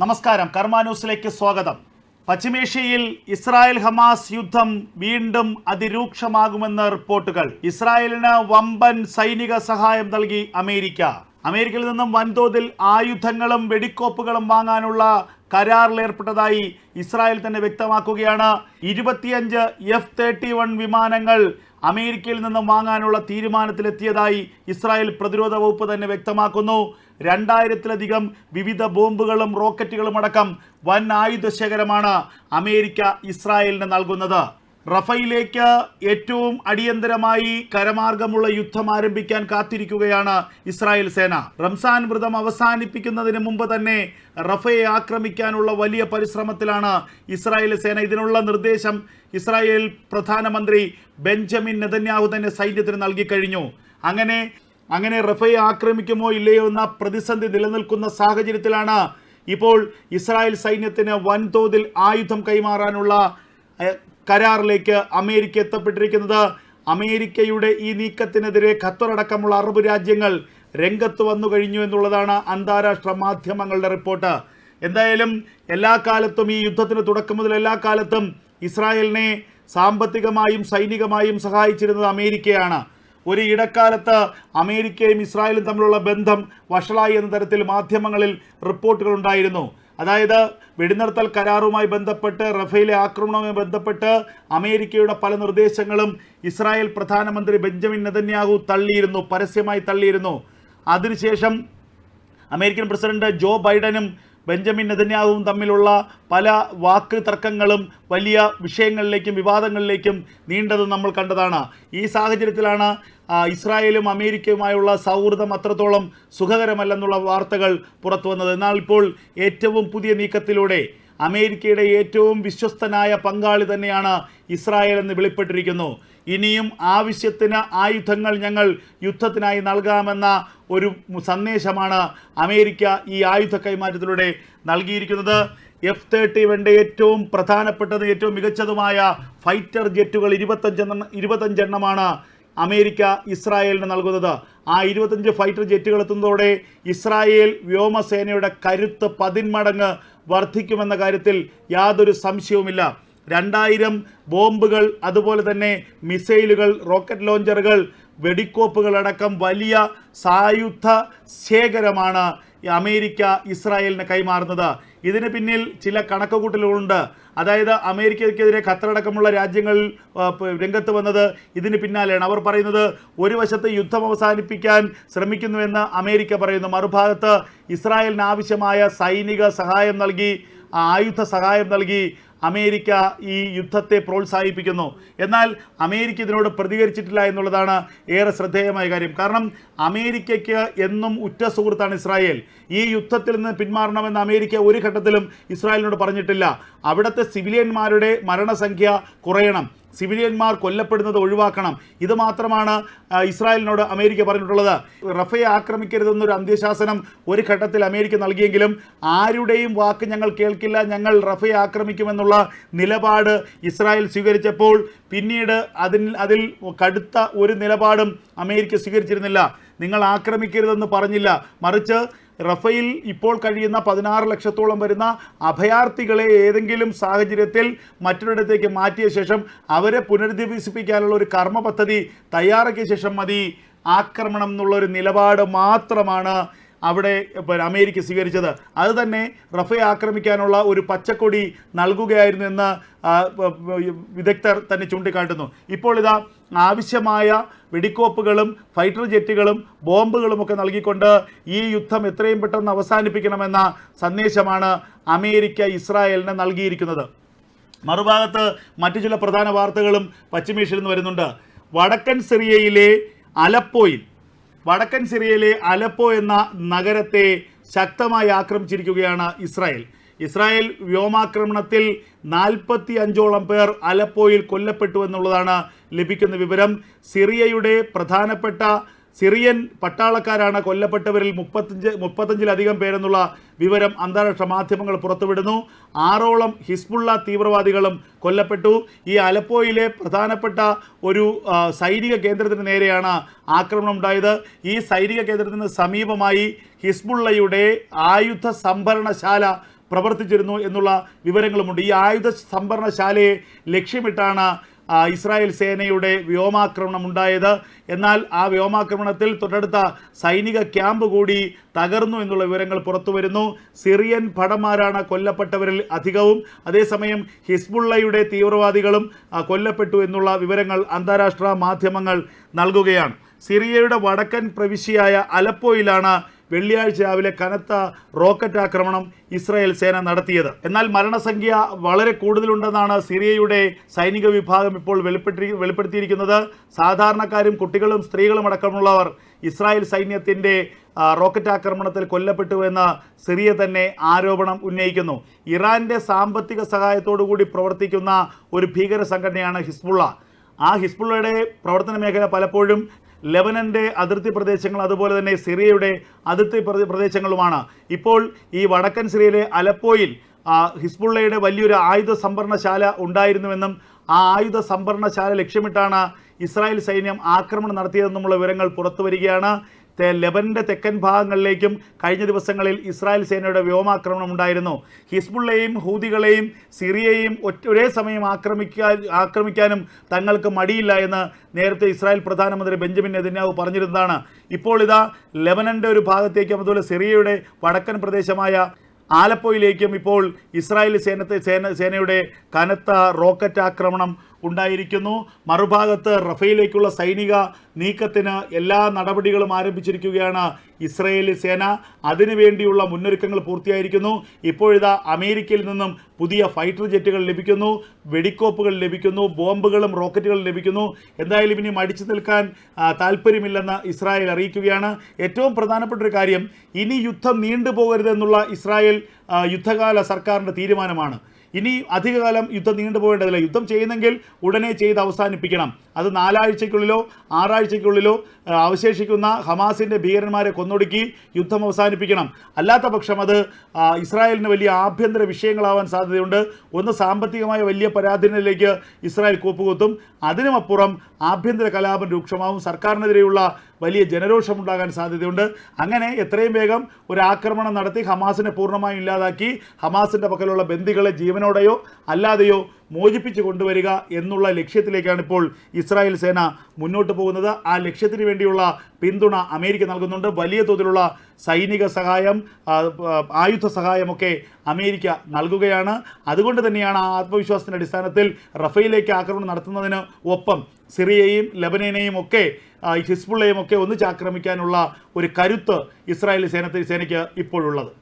നമസ്കാരം. കർമ്മ ന്യൂസിലേക്ക് സ്വാഗതം. പശ്ചിമേഷ്യയിൽ ഇസ്രായേൽ ഹമാസ് യുദ്ധം വീണ്ടും അതിരൂക്ഷമാകുമെന്ന് റിപ്പോർട്ടുകൾ. ഇസ്രായേലിന് വമ്പൻ സൈനിക സഹായം നൽകി അമേരിക്ക. അമേരിക്കയിൽ നിന്നും വൻതോതിൽ ആയുധങ്ങളും വെടിക്കോപ്പുകളും വാങ്ങാനുള്ള കരാറിൽ ഏർപ്പെട്ടതായി ഇസ്രായേൽ തന്നെ വ്യക്തമാക്കുകയാണ്. ഇരുപത്തിയഞ്ച് എഫ് തേർട്ടി വൺ വിമാനങ്ങൾ അമേരിക്കയിൽ നിന്നും വാങ്ങാനുള്ള തീരുമാനത്തിലെത്തിയതായി ഇസ്രായേൽ പ്രതിരോധ വകുപ്പ് തന്നെ വ്യക്തമാക്കുന്നു. രണ്ടായിരത്തിലധികം വിവിധ ബോംബുകളും റോക്കറ്റുകളും അടക്കം വൻ ആയുധ ശേഖരമാണ് അമേരിക്ക ഇസ്രായേലിന് നൽകുന്നത്. റഫയിലേക്ക് ഏറ്റവും അടിയന്തരമായി കരമാർഗമുള്ള യുദ്ധം ആരംഭിക്കാൻ കാത്തിരിക്കുകയാണ് ഇസ്രായേൽ സേന. റംസാൻ വ്രതം അവസാനിപ്പിക്കുന്നതിന് മുമ്പ് തന്നെ റഫയെ ആക്രമിക്കാനുള്ള വലിയ പരിശ്രമത്തിലാണ് ഇസ്രായേൽ സേന. ഇതിനുള്ള നിർദ്ദേശം ഇസ്രായേൽ പ്രധാനമന്ത്രി ബെഞ്ചമിൻ നെതന്യാഹു തന്നെ സൈന്യത്തിന് നൽകിക്കഴിഞ്ഞു അങ്ങനെ അങ്ങനെ റഫയെ ആക്രമിക്കുമോ ഇല്ലയോ എന്ന പ്രതിസന്ധി നിലനിൽക്കുന്ന സാഹചര്യത്തിലാണ് ഇപ്പോൾ ഇസ്രായേൽ സൈന്യത്തിന് വൻതോതിൽ ആയുധം കൈമാറാനുള്ള കരാറിലേക്ക് അമേരിക്ക എത്തപ്പെട്ടിരിക്കുന്നത്. അമേരിക്കയുടെ ഈ നീക്കത്തിനെതിരെ ഖത്തറടക്കമുള്ള അറബ് രാജ്യങ്ങൾ രംഗത്ത് വന്നു കഴിഞ്ഞു എന്നുള്ളതാണ് അന്താരാഷ്ട്ര മാധ്യമങ്ങളുടെ റിപ്പോർട്ട്. എന്തായാലും എല്ലാ കാലത്തും ഈ യുദ്ധത്തിന് തുടക്കം മുതൽ എല്ലാ കാലത്തും ഇസ്രായേലിനെ സാമ്പത്തികമായും സൈനികമായും സഹായിച്ചിരുന്നത് അമേരിക്കയാണ്. ഒരു ഇടക്കാലത്ത് അമേരിക്കയും ഇസ്രായേലും തമ്മിലുള്ള ബന്ധം വഷളായി എന്ന തരത്തിൽ മാധ്യമങ്ങളിൽ റിപ്പോർട്ടുകൾ ഉണ്ടായിരുന്നു. അതായത് വെടിനിർത്തൽ കരാറുമായി ബന്ധപ്പെട്ട് റഫേലെ ആക്രമണവുമായി ബന്ധപ്പെട്ട് അമേരിക്കയുടെ പല നിർദ്ദേശങ്ങളും ഇസ്രായേൽ പ്രധാനമന്ത്രി ബെഞ്ചമിൻ നെതന്യാഹു തള്ളിയിരുന്നു പരസ്യമായി തള്ളിയിരുന്നു. അതിനുശേഷം അമേരിക്കൻ പ്രസിഡന്റ് ജോ ബൈഡനും ബെഞ്ചമിൻ നെതന്യാവും തമ്മിലുള്ള പല വാക്ക് തർക്കങ്ങളും വലിയ വിഷയങ്ങളിലേക്കും വിവാദങ്ങളിലേക്കും നീണ്ടത് നമ്മൾ കണ്ടതാണ്. ഈ സാഹചര്യത്തിലാണ് ഇസ്രായേലും അമേരിക്കയുമായുള്ള സൗഹൃദം അത്രത്തോളം സുഖകരമല്ലെന്നുള്ള വാർത്തകൾ പുറത്തു വന്നത്. എന്നാൽ ഇപ്പോൾ ഏറ്റവും പുതിയ നീക്കത്തിലൂടെ അമേരിക്കയുടെ ഏറ്റവും വിശ്വസ്തനായ പങ്കാളി തന്നെയാണ് ഇസ്രായേൽ എന്ന് വെളിപ്പെട്ടിരിക്കുന്നു. ഇനിയും ആവശ്യത്തിന് ആയുധങ്ങൾ ഞങ്ങൾ യുദ്ധത്തിനായി നൽകാമെന്ന ഒരു സന്ദേശമാണ് അമേരിക്ക ഈ ആയുധ കൈമാറ്റത്തിലൂടെ നൽകിയിരിക്കുന്നത്. എഫ് തേർട്ടി വന്റെ ഏറ്റവും പ്രധാനപ്പെട്ടതും ഏറ്റവും മികച്ചതുമായ ഫൈറ്റർ ജെറ്റുകൾ ഇരുപത്തഞ്ചെണ്ണം ഇരുപത്തഞ്ചെണ്ണമാണ് അമേരിക്ക ഇസ്രായേലിന് നൽകുന്നത്. ആ ഇരുപത്തഞ്ച് ഫൈറ്റർ ജെറ്റുകൾ എത്തുന്നതോടെ ഇസ്രായേൽ വ്യോമസേനയുടെ കരുത്ത് പതിന്മടങ്ങ് വർദ്ധിക്കുമെന്ന കാര്യത്തിൽ യാതൊരു സംശയവുമില്ല. രണ്ടായിരം ബോംബുകൾ അതുപോലെ തന്നെ മിസൈലുകൾ റോക്കറ്റ് ലോഞ്ചറുകൾ വെടിക്കോപ്പുകളടക്കം വലിയ സായുധ ശേഖരമാണ് അമേരിക്ക ഇസ്രായേലിന് കൈമാറുന്നത്. ഇതിന് പിന്നിൽ ചില കണക്കുകൂട്ടലുകളുണ്ട്. അതായത് അമേരിക്കയ്ക്കെതിരെ ഖത്തറടക്കമുള്ള രാജ്യങ്ങൾ രംഗത്ത് വന്നത് ഇതിന് പിന്നാലെയാണ്. അവർ പറയുന്നത് ഒരു വശത്ത് യുദ്ധം അവസാനിപ്പിക്കാൻ ശ്രമിക്കുന്നുവെന്ന് അമേരിക്ക പറയുന്നു. മറുഭാഗത്ത് ഇസ്രായേലിന് ആവശ്യമായ സൈനിക സഹായം നൽകി ആയുധ സഹായം നൽകി അമേരിക്ക ഈ യുദ്ധത്തെ പ്രോത്സാഹിപ്പിക്കുന്നു. എന്നാൽ അമേരിക്ക ഇതിനോട് പ്രതികരിച്ചിട്ടില്ല എന്നുള്ളതാണ് ഏറെ ശ്രദ്ധേയമായ കാര്യം. കാരണം അമേരിക്കയ്ക്ക് എന്നും ഉറ്റ സുഹൃത്താണ് ഇസ്രായേൽ. ഈ യുദ്ധത്തിൽ നിന്ന് പിന്മാറണമെന്ന് അമേരിക്ക ഒരു ഘട്ടത്തിലും ഇസ്രായേലിനോട് പറഞ്ഞിട്ടില്ല. അവിടുത്തെ സിവിലിയന്മാരുടെ മരണസംഖ്യ കുറയണം. സിവിലിയന്മാർ കൊല്ലപ്പെടുന്നത് ഒഴിവാക്കണം. ഇത് മാത്രമാണ് ഇസ്രായേലിനോട് അമേരിക്ക പറഞ്ഞിട്ടുള്ളത്. റഫയെ ആക്രമിക്കരുതെന്നൊരു അന്ത്യശാസനം ഒരു ഘട്ടത്തിൽ അമേരിക്ക നൽകിയെങ്കിലും ആരുടെയും വാക്ക് ഞങ്ങൾ കേൾക്കില്ല. ഞങ്ങൾ റഫയെ ആക്രമിക്കുമെന്നുള്ള നിലപാട് ഇസ്രായേൽ സ്വീകരിച്ചപ്പോൾ പിന്നീട് അതിൽ അതിൽ കടുത്ത ഒരു നിലപാടും അമേരിക്ക സ്വീകരിച്ചിരുന്നില്ല. നിങ്ങൾ ആക്രമിക്കരുതെന്ന് പറഞ്ഞില്ല. മറിച്ച് റഫയിൽ ഇപ്പോൾ കഴിയുന്ന പതിനാറ് ലക്ഷത്തോളം വരുന്ന അഭയാർത്ഥികളെ ഏതെങ്കിലും സാഹചര്യത്തിൽ മറ്റൊരിടത്തേക്ക് മാറ്റിയ ശേഷം അവരെ പുനരധിവസിപ്പിക്കാനുള്ള ഒരു കർമ്മ പദ്ധതി തയ്യാറാക്കിയ ശേഷം മതി. ആക്രമണം എന്നുള്ള ഒരു നിലപാട് മാത്രമാണ് അവിടെ അമേരിക്ക സ്വീകരിച്ചത്. അത് തന്നെ റഫയെ ആക്രമിക്കാനുള്ള ഒരു പച്ചക്കൊടി നൽകുകയായിരുന്നു എന്ന് വിദഗ്ധർ തന്നെ ചൂണ്ടിക്കാട്ടുന്നു. ഇപ്പോൾ ഇതാ ആവശ്യമായ വെടിക്കോപ്പുകളും ഫൈറ്റർ ജെറ്റുകളും ബോംബുകളുമൊക്കെ നൽകിക്കൊണ്ട് ഈ യുദ്ധം എത്രയും പെട്ടെന്ന് അവസാനിപ്പിക്കണമെന്ന സന്ദേശമാണ് അമേരിക്ക ഇസ്രായേലിന് നൽകിയിരിക്കുന്നത്. മറുഭാഗത്ത് മറ്റു ചില പ്രധാന വാർത്തകളും പശ്ചിമേഷ്യയിൽ നിന്ന് വരുന്നുണ്ട്. വടക്കൻ സിറിയയിലെ അലപ്പോയിൽ വടക്കൻ സിറിയയിലെ അലപ്പോ എന്ന നഗരത്തെ ശക്തമായി ആക്രമിച്ചിരിക്കുകയാണ് ഇസ്രായേൽ. ഇസ്രായേൽ വ്യോമാക്രമണത്തിൽ നാൽപ്പത്തി അഞ്ചോളം പേർ അലപ്പോയിൽ കൊല്ലപ്പെട്ടു എന്നുള്ളതാണ് ലഭിക്കുന്ന വിവരം. സിറിയയുടെ പ്രധാനപ്പെട്ട സിറിയൻ പട്ടാളക്കാരാണ് കൊല്ലപ്പെട്ടവരിൽ മുപ്പത്തഞ്ച് മുപ്പത്തഞ്ചിലധികം പേരെന്നുള്ള വിവരം അന്താരാഷ്ട്ര മാധ്യമങ്ങൾ പുറത്തുവിടുന്നു. ആറോളം ഹിസ്ബുള്ള തീവ്രവാദികളും കൊല്ലപ്പെട്ടു. ഈ അലപ്പോയിലെ പ്രധാനപ്പെട്ട ഒരു സൈനിക കേന്ദ്രത്തിന് നേരെയാണ് ആക്രമണം ഉണ്ടായത് ഈ സൈനിക കേന്ദ്രത്തിന് സമീപമായി ഹിസ്ബുള്ളയുടെ ആയുധ സംഭരണശാല പ്രവർത്തിച്ചിരുന്നു എന്നുള്ള വിവരങ്ങളുമുണ്ട്. ഈ ആയുധ സംഭരണശാലയെ ലക്ഷ്യമിട്ടാണ് ഇസ്രായേൽ സേനയുടെ വ്യോമാക്രമണം ഉണ്ടായത് എന്നാൽ ആ വ്യോമാക്രമണത്തിൽ തൊട്ടടുത്ത സൈനിക ക്യാമ്പ് കൂടി തകർന്നു എന്നുള്ള വിവരങ്ങൾ പുറത്തു വരുന്നു സിറിയൻ ഭടന്മാരാണ് കൊല്ലപ്പെട്ടവരിൽ അധികവും. അതേസമയം ഹിസ്ബുള്ളയുടെ തീവ്രവാദികളും കൊല്ലപ്പെട്ടു എന്നുള്ള വിവരങ്ങൾ അന്താരാഷ്ട്ര മാധ്യമങ്ങൾ നൽകുകയാണ്. സിറിയയുടെ വടക്കൻ പ്രവിശ്യയായ അലപ്പോയിലാണ് വെള്ളിയാഴ്ച രാവിലെ കനത്ത റോക്കറ്റ് ആക്രമണം ഇസ്രായേൽ സേന നടത്തിയത്. എന്നാൽ മരണസംഖ്യ വളരെ കൂടുതലുണ്ടെന്നാണ് സിറിയയുടെ സൈനിക വിഭാഗം ഇപ്പോൾ വെളിപ്പെട്ടി വെളിപ്പെടുത്തിയിരിക്കുന്നത്. സാധാരണക്കാരും കുട്ടികളും സ്ത്രീകളും അടക്കമുള്ളവർ ഇസ്രായേൽ സൈന്യത്തിന്റെ റോക്കറ്റ് ആക്രമണത്തിൽ കൊല്ലപ്പെട്ടു എന്ന് സിറിയ തന്നെ ആരോപണം ഉന്നയിക്കുന്നു. ഇറാന്റെ സാമ്പത്തിക സഹായത്തോടു കൂടി പ്രവർത്തിക്കുന്ന ഒരു ഭീകര സംഘടനയാണ് ഹിസ്ബുള്ള. ആ ഹിസ്ബുള്ളയുടെ പ്രവർത്തന മേഖല പലപ്പോഴും ലെബനന്റെ അതിർത്തി പ്രദേശങ്ങൾ അതുപോലെ തന്നെ സിറിയയുടെ അതിർത്തി പ്രദേശങ്ങളുമാണ്. ഇപ്പോൾ ഈ വടക്കൻ സിറിയയിലെ അലപ്പോയിൽ ഹിസ്ബുള്ളയുടെ വലിയൊരു ആയുധ സംഭരണശാല ഉണ്ടായിരുന്നുവെന്നും ആ ആയുധ സംഭരണശാല ലക്ഷ്യമിട്ടാണ് ഇസ്രായേൽ സൈന്യം ആക്രമണം നടത്തിയതെന്നുമുള്ള വിവരങ്ങൾ പുറത്തു വരികയാണ് ലെബനന്റെ തെക്കൻ ഭാഗങ്ങളിലേക്കും കഴിഞ്ഞ ദിവസങ്ങളിൽ ഇസ്രായേൽ സേനയുടെ വ്യോമാക്രമണം ഉണ്ടായിരുന്നു. ഹിസ്ബുള്ളയും ഹൂതികളെയും സിറിയയെയും ഒറ്റ ഒരേ സമയം ആക്രമിക്കാൻ ആക്രമിക്കാനും തങ്ങൾക്ക് മടിയില്ല എന്ന് നേരത്തെ ഇസ്രായേൽ പ്രധാനമന്ത്രി ബെഞ്ചമിൻ നെതന്യാഹു പറഞ്ഞിരുന്നതാണ്. ഇപ്പോൾ ഇതാ ലെബനന്റെ ഒരു ഭാഗത്തേക്കും അതുപോലെ സിറിയയുടെ വടക്കൻ പ്രദേശമായ ആലപ്പോയിലേക്കും ഇപ്പോൾ ഇസ്രായേൽ സേനത്തെ സേന സേനയുടെ കനത്ത റോക്കറ്റ് ആക്രമണം ഉണ്ടായിരിക്കുന്നു. മറുഭാഗത്ത് റഫയിലേക്കുള്ള സൈനിക നീക്കത്തിന് എല്ലാ നടപടികളും ആരംഭിച്ചിരിക്കുകയാണ് ഇസ്രയേലി സേന. അതിനുവേണ്ടിയുള്ള മുന്നൊരുക്കങ്ങൾ പൂർത്തിയായിരിക്കുന്നു. ഇപ്പോഴിതാ അമേരിക്കയിൽ നിന്നും പുതിയ ഫൈറ്റർ ജെറ്റുകൾ ലഭിക്കുന്നു. വെടിക്കോപ്പുകൾ ലഭിക്കുന്നു. ബോംബുകളും റോക്കറ്റുകളും ലഭിക്കുന്നു. എന്തായാലും ഇനി മടിച്ചു നിൽക്കാൻ താല്പര്യമില്ലെന്ന് ഇസ്രായേൽ അറിയിക്കുകയാണ്. ഏറ്റവും പ്രധാനപ്പെട്ട ഒരു കാര്യം ഇനി യുദ്ധം നീണ്ടുപോകരുതെന്നുള്ള ഇസ്രായേൽ യുദ്ധകാല സർക്കാരിന്റെ തീരുമാനമാണ്. ഇനി അധികകാലം യുദ്ധം നീണ്ടുപോകേണ്ടതില്ല യുദ്ധം ചെയ്യുന്നെങ്കിൽ ഉടനെ ചെയ്ത് അവസാനിപ്പിക്കണം. അത് നാലാഴ്ചയ്ക്കുള്ളിലോ ആറാഴ്ചയ്ക്കുള്ളിലോ അവശേഷിക്കുന്ന ഹമാസിന്റെ ഭീകരന്മാരെ കൊന്നൊടുക്കി യുദ്ധം അവസാനിപ്പിക്കണം. അല്ലാത്ത പക്ഷം അത് ഇസ്രായേലിന് വലിയ ആഭ്യന്തര വിഷയങ്ങളാവാൻ സാധ്യതയുണ്ട്. ഒന്ന് സാമ്പത്തികമായ വലിയ പരാധീനതയിലേക്ക് ഇസ്രായേൽ കൂപ്പുകുത്തും. അതിനുമപ്പുറം ആഭ്യന്തര കലാപം രൂക്ഷമാവും. സർക്കാരിനെതിരെയുള്ള വലിയ ജനരോഷം ജനരോഷമുണ്ടാകാൻ സാധ്യതയുണ്ട്. അങ്ങനെ എത്രയും വേഗം ഒരു ആക്രമണം നടത്തി ഹമാസിനെ പൂർണമായും ഇല്ലാതാക്കി. ഹമാസിന്റെ പക്കലുള്ള ബന്ദികളെ ജീവനോടെയോ അല്ലാതെയോ മോചിപ്പിച്ചു കൊണ്ടുവരിക എന്നുള്ള ലക്ഷ്യത്തിലേക്കാണ് ഇപ്പോൾ ഇസ്രായേൽ സേന മുന്നോട്ട് പോകുന്നത്. ആ ലക്ഷ്യത്തിന് വേണ്ടിയുള്ള പിന്തുണ അമേരിക്ക നൽകുന്നുണ്ട്. വലിയ തോതിലുള്ള സൈനിക സഹായം ആയുധ സഹായമൊക്കെ അമേരിക്ക നൽകുകയാണ്. അതുകൊണ്ട് തന്നെയാണ് ആ ആത്മവിശ്വാസത്തിന്റെ അടിസ്ഥാനത്തിൽ റഫയിലേക്ക് ആക്രമണം നടത്തുന്നതിന് ഒപ്പം സിറിയയും ലബനേനെയും ഒക്കെ ഹിസ്ബുള്ളയും ഒക്കെ ഒന്നിച്ച് ആക്രമിക്കാനുള്ള ഒരു കരുത്ത് ഇസ്രായേൽ സേന സേനയ്ക്ക് ഇപ്പോഴുള്ളത്.